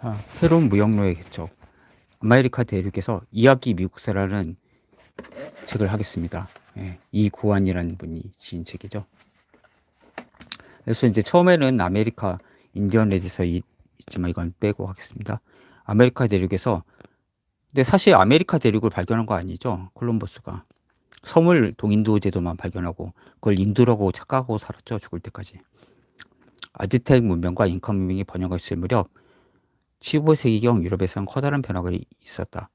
자, 새로운 무역로의 개척. 아메리카 대륙에서 이야기 미국사라는 책을 하겠습니다. 예, 이구환이라는 분이 지은 책이죠. 그래서 이제 처음에는 아메리카 인디언 이- 있지만 이건 빼고 하겠습니다. 아메리카 대륙에서 근데 사실 아메리카 대륙을 발견한 거 아니죠. 콜럼버스가 섬을 동인도 제도만 발견하고 그걸 인도라고 착각하고 살았죠. 죽을 때까지. 아즈텍 문명과 잉카 문명이 번영했을 무렵 15세기경 유럽에서는 커다란 변화가 이- 있었다.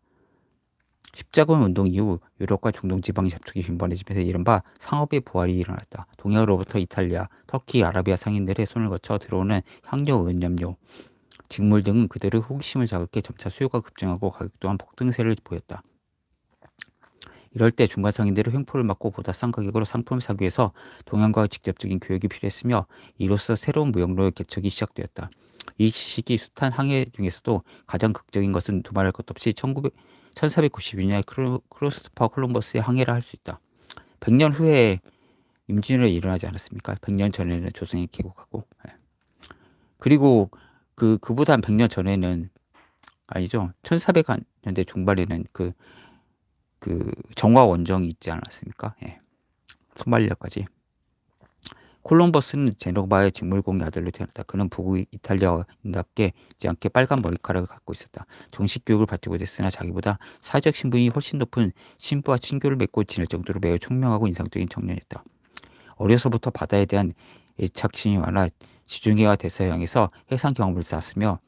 십자군 운동 이후 유럽과 중동 지방의 접촉이 빈번해지면서 이른바 상업의 부활이 일어났다. 동양으로부터 이탈리아, 터키, 아라비아 상인들의 손을 거쳐 들어오는 향료, 은염료, 직물 등은 그들의 호기심을 자극해 점차 수요가 급증하고 가격 또한 폭등세를 보였다. 이럴 때 중간 상인들은 횡포를 막고 보다 싼 가격으로 상품을 사기 위해서 동양과 직접적인 교역이 필요했으며 이로써 새로운 무역로의 개척이 시작되었다. 이 시기 숱한 항해 중에서도 가장 극적인 것은 두말할 것 없이 1900, 1492년에 크루, 크로스토퍼 콜럼버스의 항해를 할 수 있다. 100년 후에 임진왜란이 일어나지 않았습니까? 100년 전에는 조선이 개국하고. 예. 그리고 그 그보다 한 100년 전에는 아니죠. 1400년대 중반에는 그 그 정화 원정이 있지 않았습니까? 예. 소말리아까지. 콜럼버스는 제노바의 직물공의 아들로 태어났다. 그는 북 이탈리아인답게 지 않게 빨간 머리카락을 갖고 있었다. 정식 교육을 받지 못했으나 자기보다 사회적 신분이 훨씬 높은 신부와 친교를 맺고 지낼 정도로 매우 총명하고 인상적인 청년이었다. 어려서부터 바다에 대한 애착심이 많아 지중해와 대서양에서 해상 경험을 쌓았으며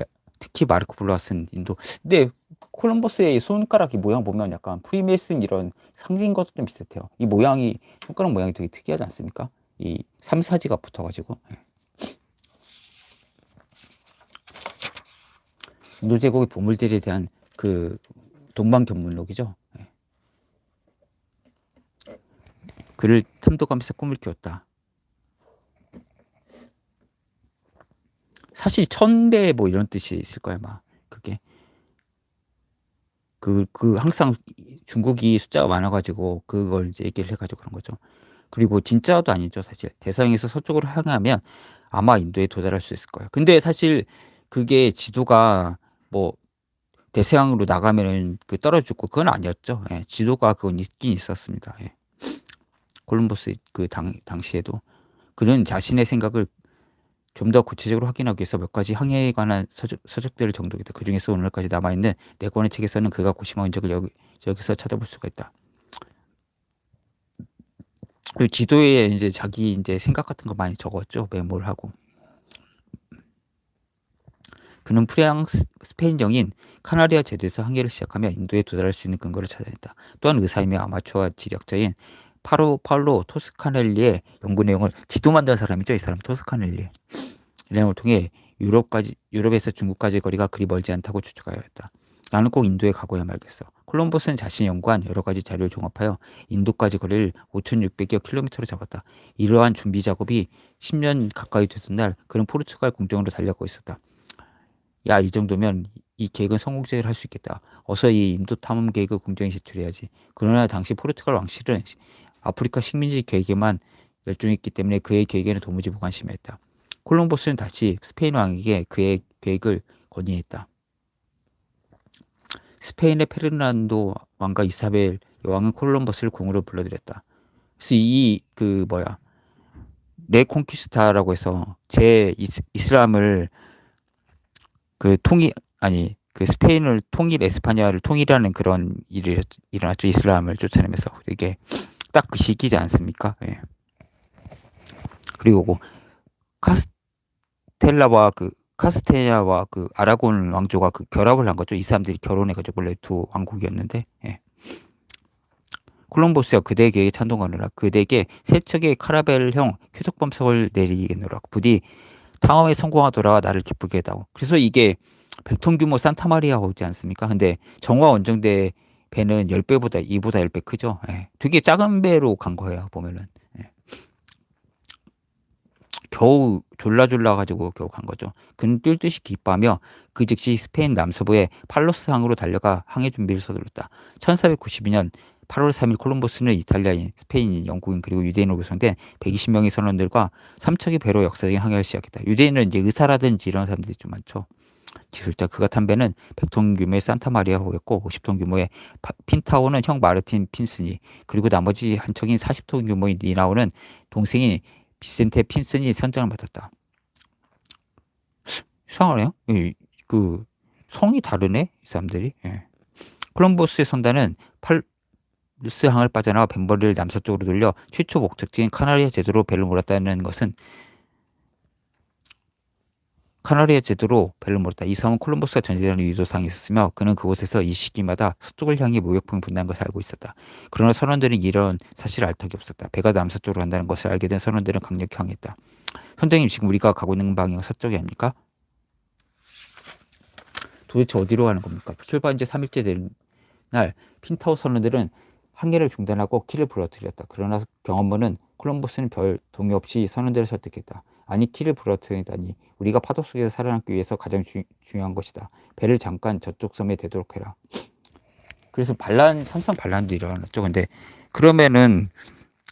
야, 특히 마르코 쓴 인도 근데 콜럼버스의 손가락 이 모양 보면 약간 프리메이슨 이런 상징과도 좀 비슷해요. 이 모양이 손가락 모양이 되게 특이하지 않습니까? 이 삼사지가 붙어가지고 예. 인도 제국의 보물들에 대한 그 동방견문록이죠. 예. 그를 탐독하면서 꿈을 키웠다. 사실 천배 뭐 이런 뜻이 있을 거야, 막 그게 그그 항상 중국이 숫자가 많아가지고 그걸 이제 얘기를 해가지고 그런 거죠. 그리고 진짜도 아니죠, 사실. 대서양에서 서쪽으로 향하면 아마 인도에 도달할 수 있을 거예요. 근데 사실 그게 지도가 뭐 대서양으로 나가면은 그 떨어 죽고 그건 아니었죠. 예, 지도가 그건 있긴 있었습니다. 예. 콜럼버스 그 당, 당시에도 그는 자신의 생각을 좀 더 구체적으로 확인하기 위해서 몇 가지 항해에 관한 서적, 서적들을 정독했다. 그 중에서 오늘까지 남아있는 네 권의 책에서는 그가 고심한 흔적을 여기, 여기서 찾아볼 수가 있다. 그리고 지도에 이제 자기 이제 생각 같은 거 많이 적었죠. 메모를 하고. 그는 프랑스 스페인령인 카나리아 제도에서 항해를 시작하며 인도에 도달할 수 있는 근거를 찾아냈다. 또한 의사이며 아마추어 지력자인 파로 파울로 토스카넬리의 연구 내용을 지도 만든 사람이죠. 이 사람 토스카넬리. 이 내용을 통해 유럽까지 유럽에서 중국까지 거리가 그리 멀지 않다고 추측하였다. 나는 꼭 인도에 가고야 말겠어. 콜럼버스는 자신이 연구한 여러 가지 자료를 종합하여 인도까지 거리를 5,600여 킬로미터로 잡았다. 이러한 준비 작업이 10년 가까이 되던 날 그는 포르투갈 궁정으로 달려가고 있었다. 야, 이 정도면 이 계획은 성공적으로 할 수 있겠다. 어서 이 인도 탐험 계획을 궁정에 제출해야지. 그러나 당시 포르투갈 왕실은 아프리카 식민지 계획에만 열중했기 때문에 그의 계획에는 도무지 무관심했다. 콜럼버스는 다시 스페인 왕에게 그의 계획을 건의했다. 스페인의 페르난도 왕과 이사벨 여왕은 콜럼버스를 궁으로 불러들였다. 그래서 이 그 뭐야 레콘키스타라고 해서 제 이스, 이슬람을 그 통일 아니 그 스페인을 통일 에스파냐를 통일하는 그런 일이 일어났죠 이슬람을 쫓아내면서 이게 딱 그 시기지 않습니까? 예. 그리고 그 카스텔라와 그 카스테냐와 그 아라곤 왕조가 그 결합을 한 거죠. 이 사람들이 결혼해가지고 원래 두 왕국이었는데 예. 콜럼버스가 계획에 찬동하느라 그대에게 세 척의 카라벨형 표적범석을 내리겠노라. 부디 탐험에 성공하더라 나를 기쁘게 해다오. 그래서 이게 100톤 규모 산타마리아 오지 않습니까? 근데 정화 원정대 배는 10배보다 이보다 10배 크죠. 예. 되게 작은 배로 간 거예요. 보면은. 예. 겨우 졸라졸라 가지고 겨우 간 거죠. 그는 뛸 듯이 기뻐하며 그 즉시 스페인 남서부의 팔로스 항으로 달려가 항해 준비를 서둘렀다. 1492년 8월 3일 콜럼버스는 이탈리아인, 스페인인, 영국인 그리고 유대인으로 구성된 120명의 선원들과 삼척의 배로 역사적인 항해를 시작했다. 유대인은 이제 의사라든지 이런 사람들이 좀 많죠. 기술자 그가 탄 배는 100톤 규모의 산타 마리아호였고 50톤 규모의 파- 핀타오는 형 마르틴 핀스니 그리고 나머지 한 척인 40톤 규모의 니나오는 동생인 비센테 핀슨이 선정을 받았다. 이상하네요. 이- 그 성이 다르네 이 사람들이. 예. 콜럼버스의 선단은 팔루스항을 빠져나와 벤버리를 남서쪽으로 돌려 최초 목적지인 카나리아 제도로 배를 몰았다는 것은 카나리아 제도로 배를 몰았다. 이 섬은 콜럼버스가 전제되는 유도상이 있었으며 그는 그곳에서 이 시기마다 서쪽을 향해 무역풍이 분다는 것을 알고 있었다. 그러나 선원들은 이런 사실을 알 턱이 없었다. 배가 남서쪽으로 간다는 것을 알게 된 선원들은 강력히 항의했다. 선장님 지금 우리가 가고 있는 방향은 서쪽이 아닙니까? 도대체 어디로 가는 겁니까? 출발 이제 3일째 되는 날 핀타오 선원들은 항해를 중단하고 키를 부러뜨렸다. 그러나 경험문은 콜럼버스는 별 동의 없이 선원들을 설득했다. 아니 키를 부러뜨리다니 우리가 파도 속에서 살아남기 위해서 가장 주, 중요한 것이다. 배를 잠깐 저쪽 섬에 대도록 해라. 그래서 반란 선상 반란도 일어났죠. 근데 그러면은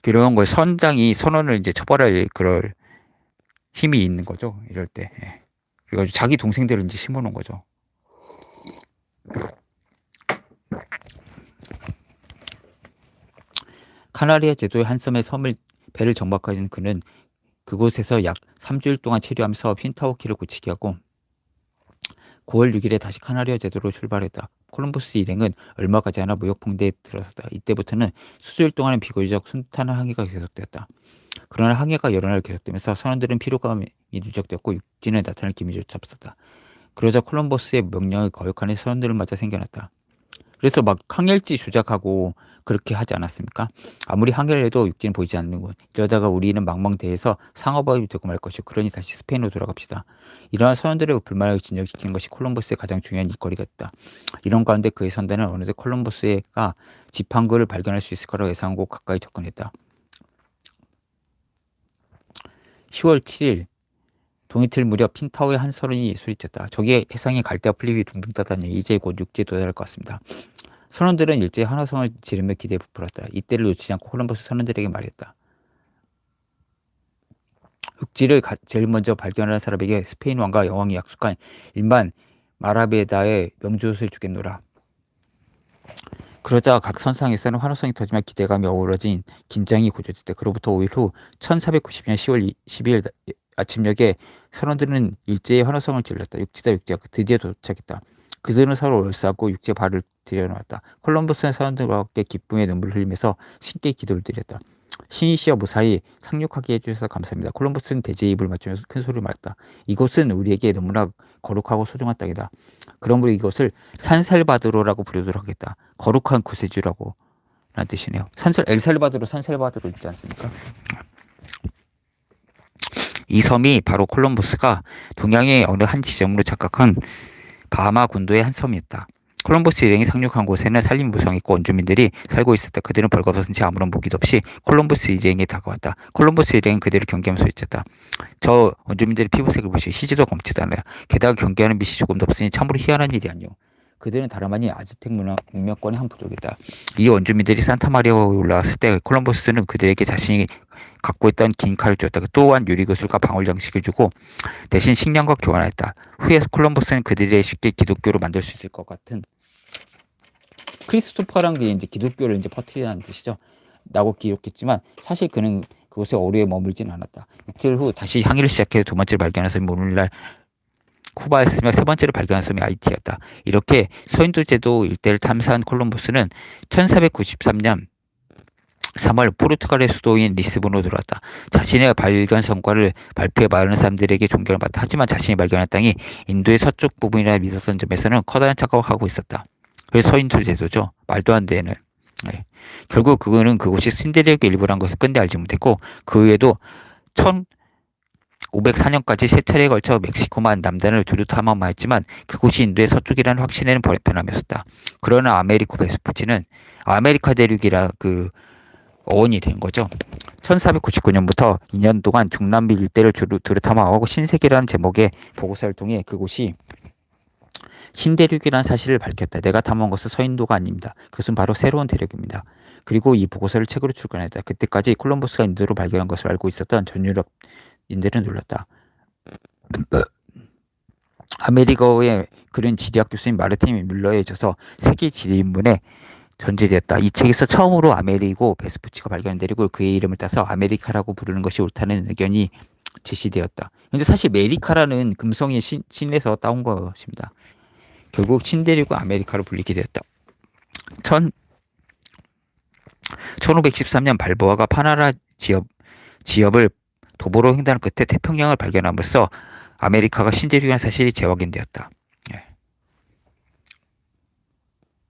그런 거에 선장이 선원을 이제 처벌할 그럴 힘이 있는 거죠. 이럴 때. 예. 그래가지고 자기 동생들을 이제 심어놓은 거죠. 카나리아 제도의 한 섬의 섬을 배를 정박하신 그는 그곳에서 약 3주일 동안 체류하면서 핀타오키를 고치게 하고 9월 6일에 다시 카나리아 제도로 출발했다. 콜럼버스 일행은 얼마 가지 않아 무역풍대에 들어섰다. 이때부터는 수주일 동안은 비교적 순탄한 항해가 계속되었다. 그러나 항해가 여러 날 계속되면서 선원들은 피로감이 누적되었고 육진에 나타날 기미조차 없었다. 그러자 콜럼버스의 명령을 거역하는 선원들을 맞아 생겨났다. 그래서 막 항해일지 조작하고 그렇게 하지 않았습니까? 아무리 항해를 해도 육지는 보이지 않는군. 이러다가 우리는 망망대해서 상어밥이 되고 말 것이오. 그러니 다시 스페인으로 돌아갑시다. 이러한 선원들의 불만을 진정시키는 것이 콜럼버스의 가장 중요한 일거리가 됐다. 이런 가운데 그의 선대는 어느새 콜럼버스가 지팡글을 발견할 수 있을 거라고 예상하고 가까이 접근했다. 10월 7일 동이틀 무렵 핀타오의 한 선원이 소리쳤다. 저기에 해상에 갈대와 풀잎이 둥둥 떠다니 이제 곧 육지에 도달할 것 같습니다. 선원들은 일제히 한화성을 지르며 기대에 부풀었다. 이때를 놓치지 않고 콜럼버스 선원들에게 말했다. 흑지를 가- 제일 먼저 발견한 사람에게 스페인 왕과 여왕이 약속한 일만 마라베다의 명주옷을 주겠노라. 그러자 각 선상에서는 환호성이 터지며 기대감이 어우러진 긴장이 고조됐다. 그로부터 5일 후 1490년 10월 12일 아침녘에 선원들은 일제히 환호성을 질렀다. 육지다 육지가 드디어 도착했다. 그들은 서로 얼싸고 육지에 발을 들여놓았다. 콜럼버스는 선원들과 함께 기쁨의 눈물을 흘리면서 신께 기도를 드렸다. 신이시여 무사히 상륙하게 해주셔서 감사합니다. 콜럼버스는 대제에 입을 맞추면서 큰 소리를 말했다. 이곳은 우리에게 너무나 거룩하고 소중한 땅이다. 그러므로 이것을 산살바드로라고 부르도록 하겠다. 거룩한 구세주라고 라는 뜻이네요. 산살 엘살바드로 산살바드로 있지 않습니까? 이 섬이 바로 콜럼버스가 동양의 어느 한 지점으로 착각한 바하마 군도의 한 섬이었다. 콜럼버스 일행이 상륙한 곳에는 산림 무성했고 원주민들이 살고 있었다. 그들은 벌거벗은 채 아무런 무기도 없이 콜럼버스 일행에 다가왔다. 콜럼버스 일행은 그들을 경계하면서 외쳤다. 저 원주민들의 피부색을 보시 희지도 검지도 않아요. 게다가 경계하는 빛이 조금도 없으니 참으로 희한한 일이 아니오. 그들은 다름 아니 아즈텍 문화 문명권의 한 부족이다. 이 원주민들이 산타마리아에 올라왔을 때 콜럼버스는 그들에게 자신이 갖고 있던 긴 칼을 주었다. 또한 유리구슬과 방울 장식을 주고 대신 식량과 교환했다. 후에 콜럼버스는 그들의 쉽게 기독교로 만들 수 있을 것 같은 크리스토퍼란 게 이제 기독교를 이제 퍼뜨리라는 뜻이죠. 라고 기록했지만 사실 그는 그곳에 오래 머물진 않았다. 이틀 후 다시 항해를 시작해 두 번째를 발견한 섬이 오늘날 쿠바였으며 세 번째로 발견한 섬이 아이티였다. 이렇게 서인도 제도 일대를 탐사한 콜럼버스는 1493년 3월 포르투갈의 수도인 리스본으로 들어왔다. 자신의 발견 성과를 발표해 많은 사람들에게 존경을 받다. 하지만 자신이 발견한 땅이 인도의 서쪽 부분이라 믿었던 점에서는 커다란 착각을 하고 있었다. 그래서 서인도 제도죠. 말도 안 되는. 네. 결국 그거는 그곳이 신데리아의 일부란 것을 끝내 알지 못했고 그 외에도 1504년까지 세 차례에 걸쳐 멕시코만 남단을 두루 탐험하였지만 그곳이 인도의 서쪽이라는 확신에는 변함이 없었다. 그러나 아메리코 베스푸치는 아메리카 대륙이라 그 어원이 된 거죠. 1499년부터 2년 동안 중남미 일대를 주로 탐험하고 신세계라는 제목의 보고서를 통해 그곳이 신대륙이라는 사실을 밝혔다. 내가 탐험한 것은 서인도가 아닙니다. 그것은 바로 새로운 대륙입니다. 그리고 이 보고서를 책으로 출간했다. 그때까지 콜럼버스가 인도로 발견한 것을 알고 있었던 전 유럽인들은 놀랐다. 아메리카의 그런 지리학 교수인 마르틴 뮬러에 져서 세계 지리인문에 전제되었다. 이 책에서 처음으로 아메리고 베스푸치가 발견되고 그의 이름을 따서 아메리카라고 부르는 것이 옳다는 의견이 제시되었다. 근데 사실 메리카라는 금성의 신, 신에서 따온 것입니다. 결국 신데리고 아메리카로 불리게 되었다. 천 1513년 발보아가 파나라 지역 지역을 도보로 횡단한 끝에 태평양을 발견함으로써 아메리카가 신대륙이라는 사실이 재확인되었다.